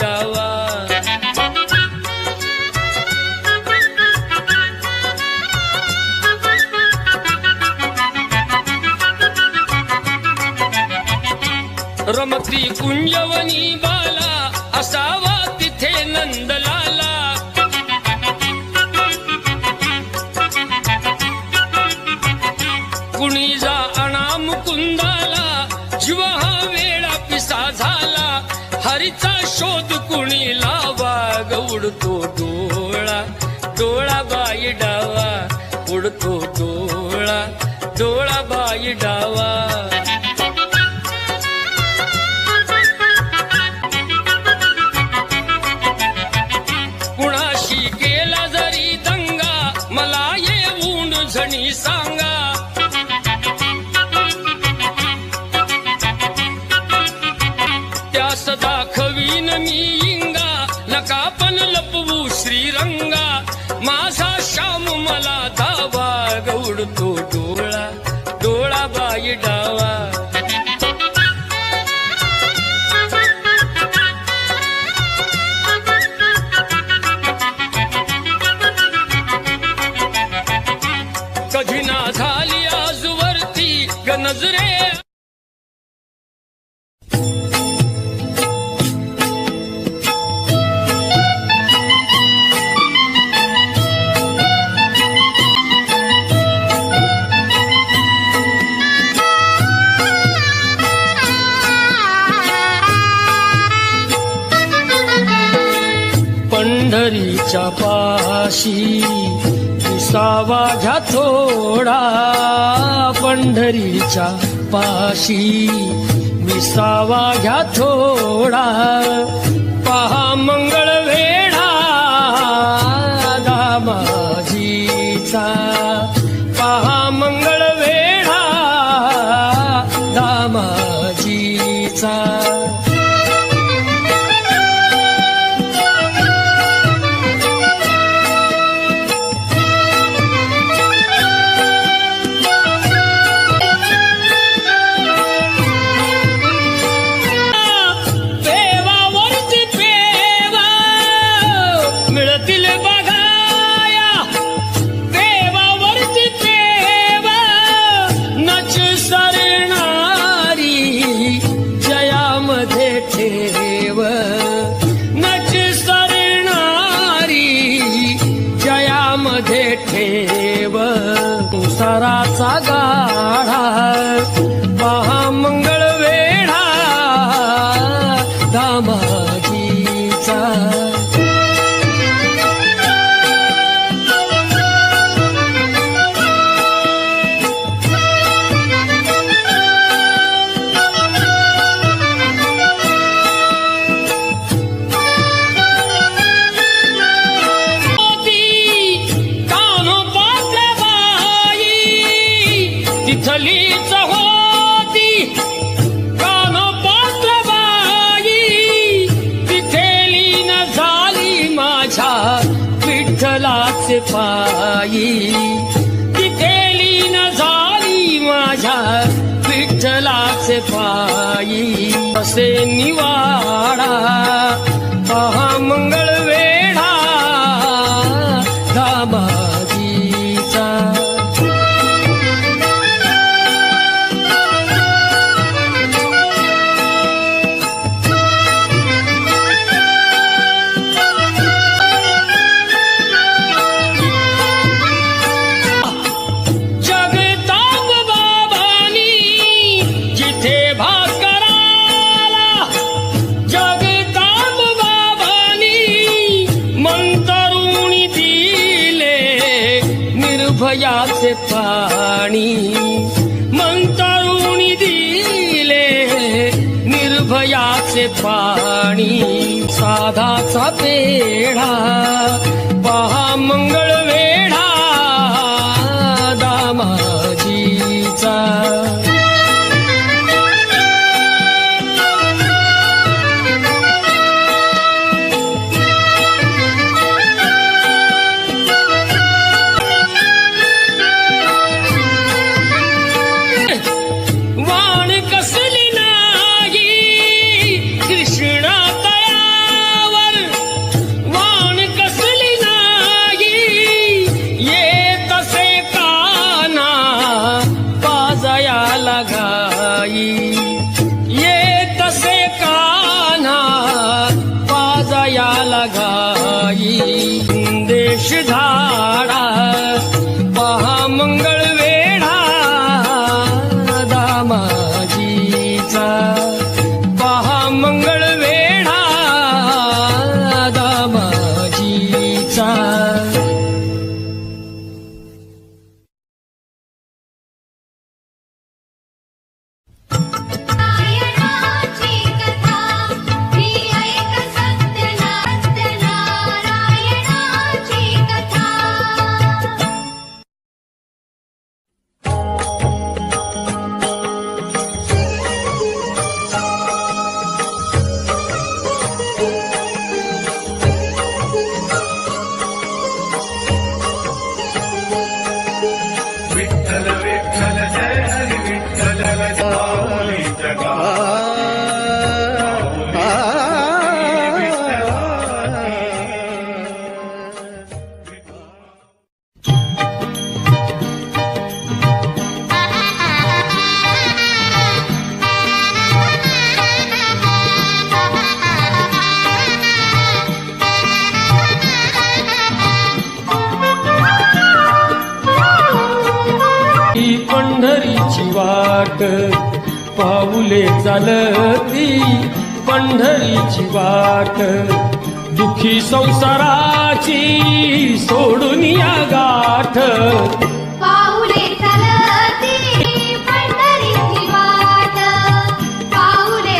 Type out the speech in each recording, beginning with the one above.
डावा रमत्री कुंजवनी बाला असावा शोध कुणी लावा उडतो डोळा. डोळा बाई डावा उडतो डोळा. डोळा बाई डावा. कुणाशी केला जरी दंगा मला ये ऊन झणी सांगा. तुझ्या पाशी विसावा घ्या थोडा पंढरीच्या पाशी. मिसावा घ्या थोडा पहा मंगळ वेढा दामाजीचा पहा मंगळ वेढा दामाजीचा याचे पाणी साधाचा पेढा. पहा मंगळ वेढा 是他。पाऊले चालती पंढरीची वाट. दुखी संसाराची सोडून या गाठ. पाऊले चलती पंढरीची वाट. पाऊले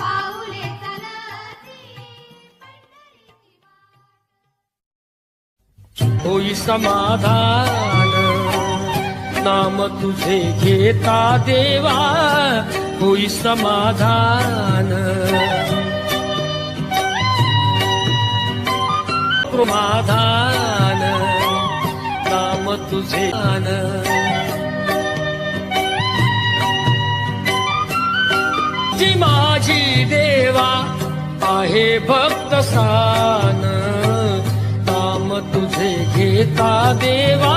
पाऊले चलती होई समाधान. नाम तुझे घेता देवा होई समाधान. समाधान नाम तुझे आन जी माझी देवा आहे भक्त सान नाम तुझे घेता देवा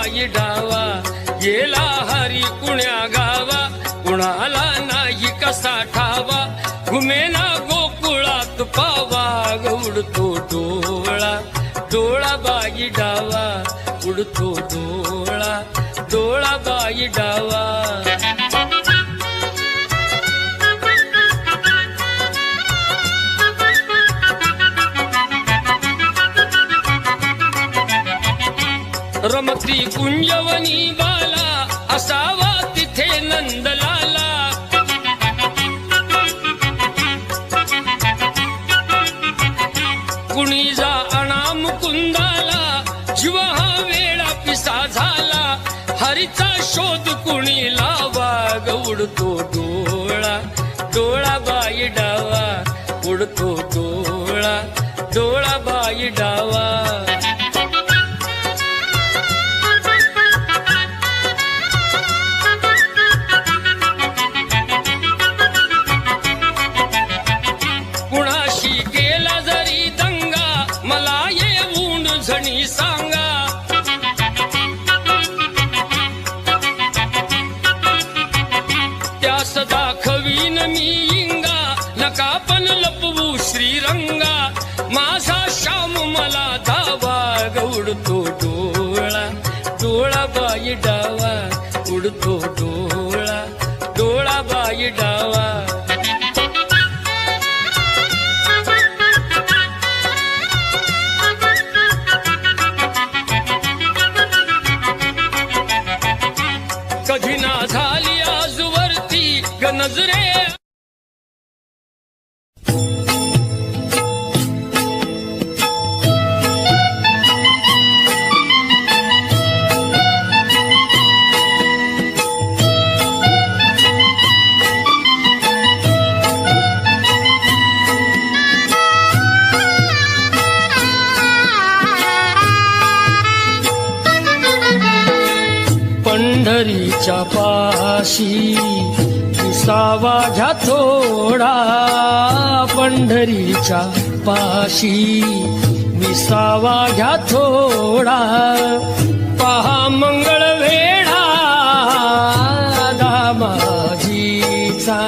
डोळा बाई डावा गेला हरी कुण्या गावा कुणाला नाही कसा ठावा घुमेना गोकुळात पावा गौडतो डोळा डोळा बाई डावा उडतो डोळा डोळा बाई डावा रमती कुंजवनी बाला असावा तिथे नंदलाला. कुणी जा अनाम कुंदाला जीव हा वेळा पिसा झाला हरीचा शोध कुणी लावा गौडतो डोळा डोळा बाई डावा उडतो डोळा डोळा बाई डावा. गौडतो डोळा डोळा बाई डावा उडतो डोळा पंढरीच्या पाशी दिसावा घ्या थोडा पंढरीच्या पाशी. विसावा घ्या थोडा पहा मंगळ वेढा दामाजीचा.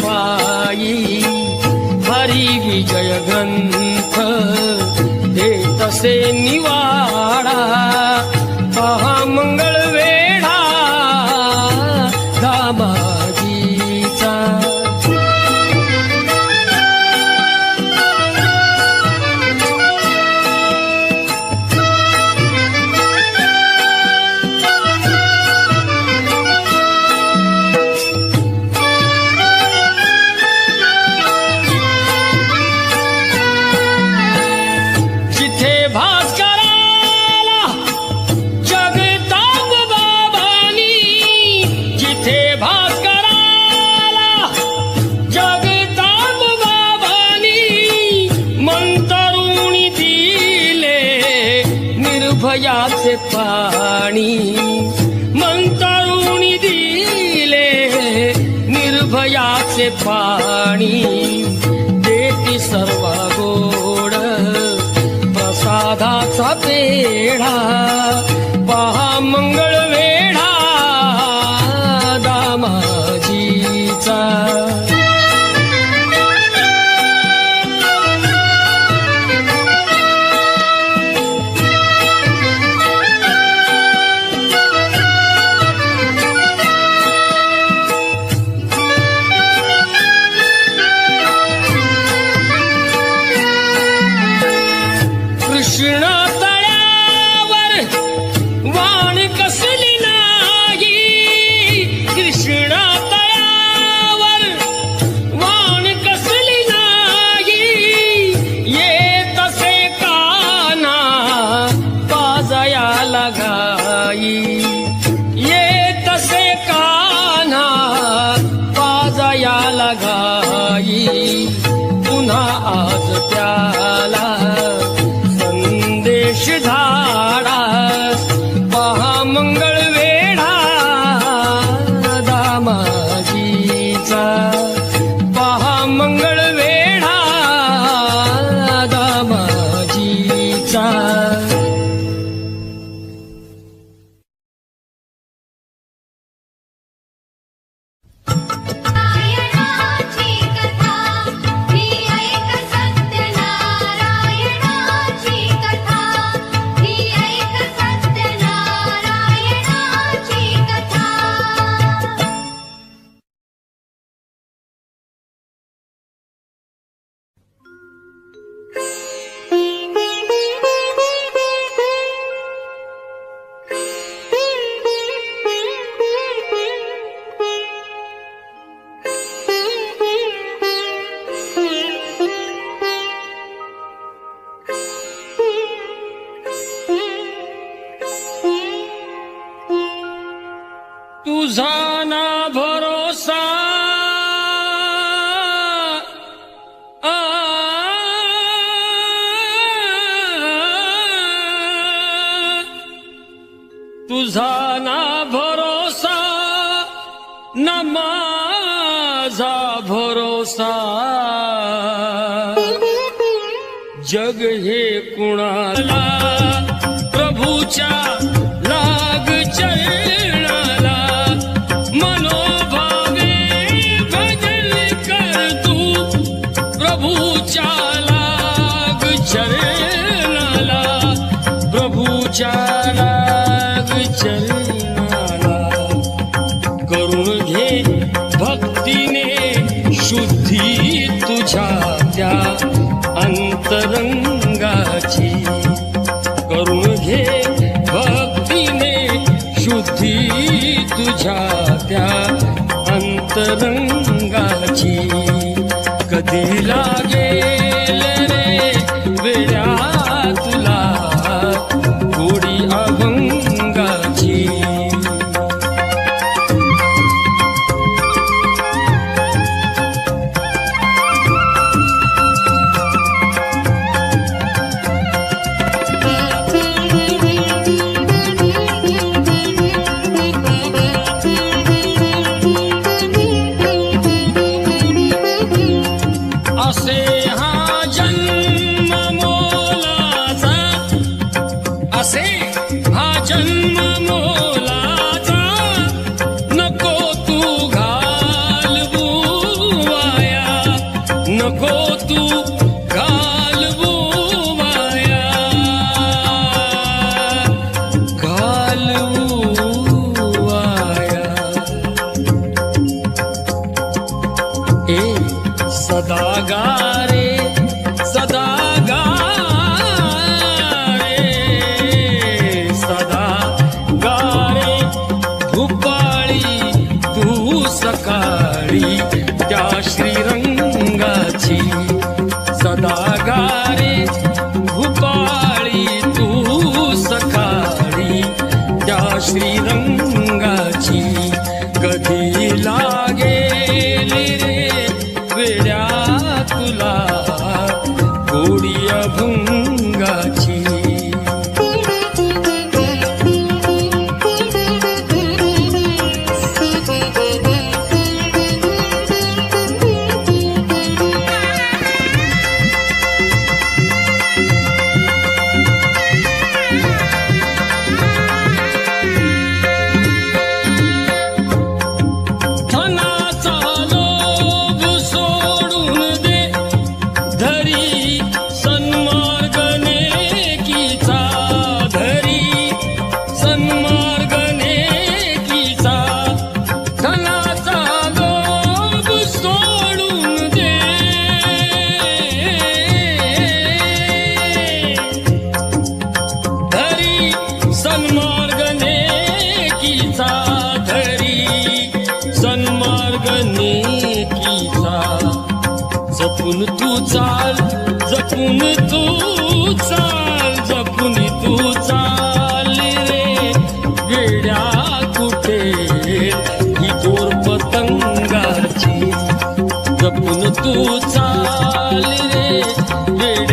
पायी हरी विजय ग्रंथ हे तसे निवाडा। पहा मंगल पाणी. मंतरुणी दिले निर्भयाचे पाणी. देती सर्व गोड प्रसादाचा पेढा. चरणाला प्रभूच्या लाग चरणाला मनोभावे भजन कर तू. प्रभूच्या लाग चरणाला प्रभूच्या लाग चरणाला. करून घे भक्तीने शुद्धी तुझ्या त्या अंतरंग रंगाची कधी लागे? उड़िया भुंगाची नेकीचा जपून तू चाल जपून तू चाल जपून तू चाल रे. वेड्या कुठे? ही गोर पतंगाची. जपून तू चाल रे. वेड्या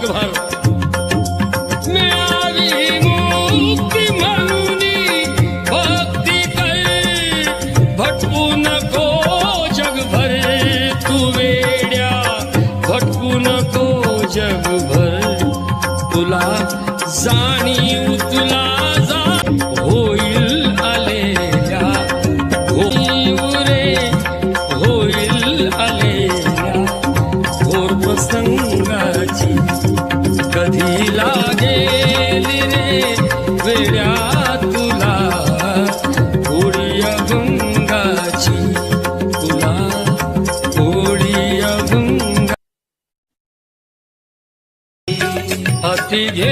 Thank you, Bharat. ಅತಿಗೆ